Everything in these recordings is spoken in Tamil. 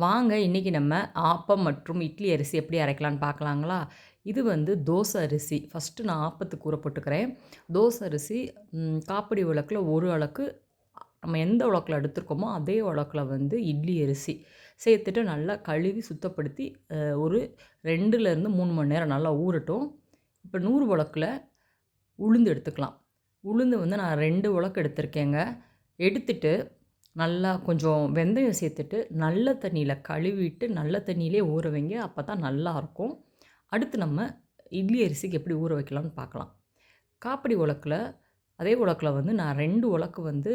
வாங்க இன்றைக்கி நம்ம ஆப்பம் மற்றும் இட்லி அரிசி எப்படி அரைக்கலான்னு பார்க்கலாங்களா? இது வந்து தோசை அரிசி. ஃபஸ்ட்டு நான் ஆப்பத்துக்கு ஊற போட்டுக்கிறேன். தோசை அரிசி காப்படி விளக்கில் ஒரு அளவுக்கு நம்ம எந்த உலக்கில் எடுத்துருக்கோமோ அதே உலக்கில் வந்து இட்லி அரிசி சேர்த்துட்டு நல்லா கழுவி சுத்தப்படுத்தி ஒரு ரெண்டுலேருந்து மூணு மணி நேரம் நல்லா ஊறட்டும். இப்போ நூறு உலக்கில் உளுந்து எடுத்துக்கலாம். உளுந்து வந்து நான் ரெண்டு உலக்கு எடுத்திருக்கேங்க. எடுத்துட்டு நல்லா கொஞ்சம் வெந்தயம் சேர்த்துட்டு நல்ல தண்ணியில் கழுவிட்டு நல்ல தண்ணியிலே ஊற வைங்க. அப்போ தான் நல்லாயிருக்கும் அடுத்து நம்ம இட்லி அரிசிக்கு எப்படி ஊற வைக்கலாம்னு பார்க்கலாம். காப்படி உலக்கில் அதே உலக்கில் வந்து நான் ரெண்டு உலக்கு வந்து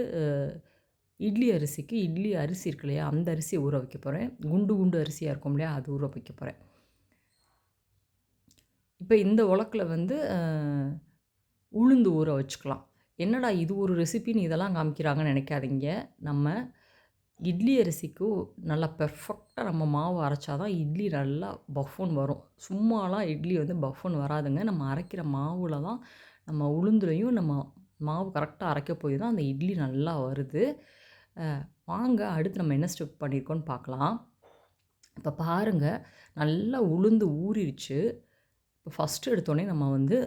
இட்லி அரிசிக்கு இட்லி அரிசி இருக்கு இல்லையா அந்த அரிசியை ஊற வைக்க போகிறேன் குண்டு குண்டு அரிசியாக இருக்கும் இல்லையா அது ஊற வைக்க போகிறேன் இப்போ இந்த உலக்கில் வந்து உளுந்து ஊற வச்சுக்கலாம். என்னடா இது ஒரு ரெசிபின்னு இதெல்லாம் காமிக்கிறாங்கன்னு நினைக்காதீங்க. நம்ம இட்லி அரிசிக்கு நல்லா பெர்ஃபெக்டாக நம்ம மாவு அரைச்சா தான் இட்லி நல்லா பஃபோன் வரும். சும்மாலாம் இட்லி வந்து பஃபோன் வராதுங்க. நம்ம அரைக்கிற மாவில் தான் நம்ம உளுந்துலையும் நம்ம மாவு கரெக்டாக அரைக்க போய் தான் அந்த இட்லி நல்லா வருது. வாங்க அடுத்து நம்ம என்ன ஸ்டெப் பண்ணியிருக்கோன்னு பார்க்கலாம். இப்போ பாருங்கள் நல்லா உளுந்து ஊறிடுச்சு. இப்போ ஃபஸ்ட்டு எடுத்தோடனே நம்ம வந்து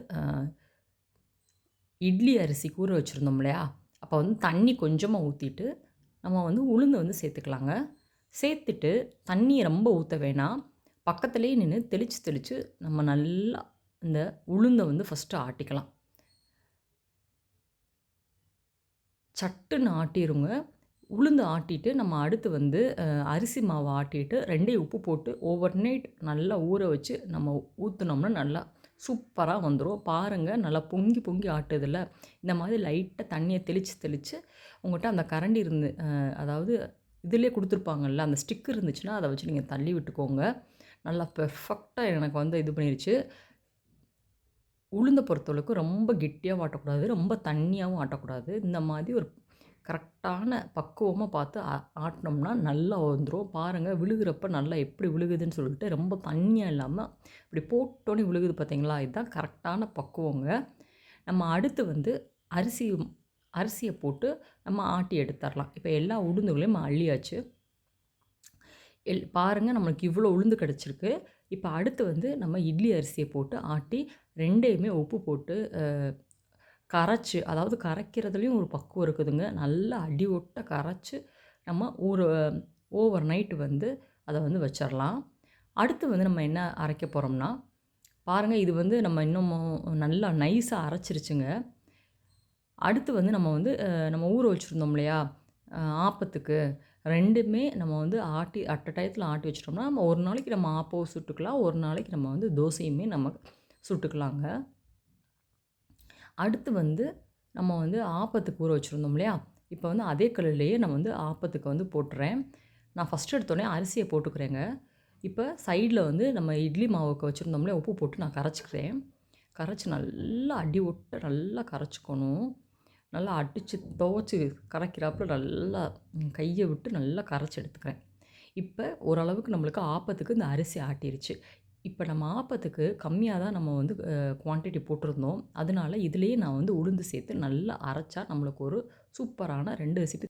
இட்லி அரிசி கூற வச்சுருந்தோம் இல்லையா? அப்போ வந்து தண்ணி கொஞ்சமாக ஊற்றிட்டு நம்ம வந்து உளுந்து வந்து சேர்த்துக்கலாங்க. சேர்த்துட்டு தண்ணியை ரொம்ப ஊற்ற வேணாம். பக்கத்துலேயே நின்று தெளித்து தெளித்து நம்ம நல்லா இந்த உளுந்தை வந்து ஃபஸ்ட்டு ஆட்டிக்கலாம். சட்டுன்னு ஆட்டிடுங்க உளுந்து ஆட்டிட்டு நம்ம அடுத்து வந்து அரிசி மாவை ஆட்டிட்டு ரெண்டையும் உப்பு போட்டு ஓவர் நைட் நல்லா ஊற வச்சு நம்ம ஊற்றுனோம்னா நல்லா சூப்பராக வந்துடும் பாருங்கள் நல்லா பொங்கி பொங்கி ஆட்டுதில்ல இந்த மாதிரி லைட்டாக தண்ணியை தெளித்து தெளித்து உங்கள்கிட்ட அந்த கரண்டி இருந்து அதாவது இதிலே கொடுத்துருப்பாங்கல்ல அந்த ஸ்டிக் இருந்துச்சுன்னா அதை வச்சு நீங்கள் தள்ளி விட்டுக்கோங்க. நல்லா பெர்ஃபெக்டாக எனக்கு வந்து இது பண்ணிடுச்சு உளுந்த பொறுத்தளவுக்கு ரொம்ப கெட்டியாகவும் ஆட்டக்கூடாது ரொம்ப தண்ணியாகவும் ஆட்டக்கூடாது. இந்த மாதிரி ஒரு கரெக்டான பக்குவமாக பார்த்து ஆட்டினோம்னா நல்லா வந்துடும் பாருங்கள் விழுகிறப்ப நல்லா எப்படி விழுகுதுன்னு சொல்லிட்டு ரொம்ப தண்ணியாக இல்லாமல் இப்படி போட்டோன்னே விழுகுது பார்த்தீங்களா இதுதான் கரெக்டான பக்குவங்க. நம்ம அடுத்து வந்து அரிசி அரிசியை போட்டு நம்ம ஆட்டி எடுத்துடலாம். இப்போ எல்லா உளுந்துகளையும் நம்ம அள்ளியாச்சு. எல் பாருங்கள் நம்மளுக்கு இவ்வளோ உளுந்து கிடச்சிருக்கு. இப்போ அடுத்து வந்து நம்ம இட்லி அரிசியை போட்டு ஆட்டி ரெண்டையுமே உப்பு போட்டு கரைச்சி அதாவது கரைக்கிறதுலேயும் ஒரு பக்குவம் இருக்குதுங்க. நல்லா அடி ஒட்ட கரைச்சி நம்ம ஒரு ஓவர் நைட்டு வந்து அதை வந்து வச்சிடலாம் அடுத்து வந்து நம்ம என்ன அரைக்க போகிறோம்னா பாருங்கள் இது வந்து நம்ம இன்னமும் நல்லா நைஸாக அரைச்சிருச்சுங்க. அடுத்து வந்து நம்ம வந்து நம்ம ஊற வச்சுருந்தோம் இல்லையா? ஆப்பத்துக்கு ரெண்டுமே நம்ம வந்து ஆட்டி அட்ட டயத்தில் ஆட்டி வச்சிட்டோம்னா நம்ம ஒரு நாளைக்கு நம்ம ஆப்பவும் சுட்டுக்கலாம். ஒரு நாளைக்கு நம்ம வந்து தோசையுமே நம்ம சுட்டுக்கலாங்க. அடுத்து வந்து நம்ம வந்து ஆப்பத்துக்கு ஊற வச்சுருந்தோம் இல்லையா? இப்போ வந்து அதே கல்லுலேயே நான் வந்து ஆப்பத்துக்கு வந்து போட்டுறேன். நான் ஃபஸ்ட்டு எடுத்தோடனே அரிசியை போட்டுக்கிறேங்க. இப்போ சைடில் வந்து நம்ம இட்லி மாவுக்கு வச்சுருந்தோம்லே உப்பு போட்டு நான் கரைச்சிக்கிறேன். கரைச்சி நல்லா அடி விட்டு நல்லா கரைச்சிக்கணும். நல்லா அடித்து துவச்சி கரைக்கிறாப்புல நல்லா கையை விட்டு நல்லா கரைச்சி எடுத்துக்கிறேன். இப்போ ஓரளவுக்கு நம்மளுக்கு ஆப்பத்துக்கு இந்த அரிசி ஆட்டிருச்சு. இப்போ நம்ம ஆப்பத்துக்கு கம்மியாக தான் நம்ம வந்து குவான்டிட்டி போட்டிருந்தோம். அதனால இதுலேயே நான் வந்து உளுந்து சேர்த்து நல்லா அரைச்சா நம்மளுக்கு ஒரு சூப்பரான ரெண்டு ரெசிபி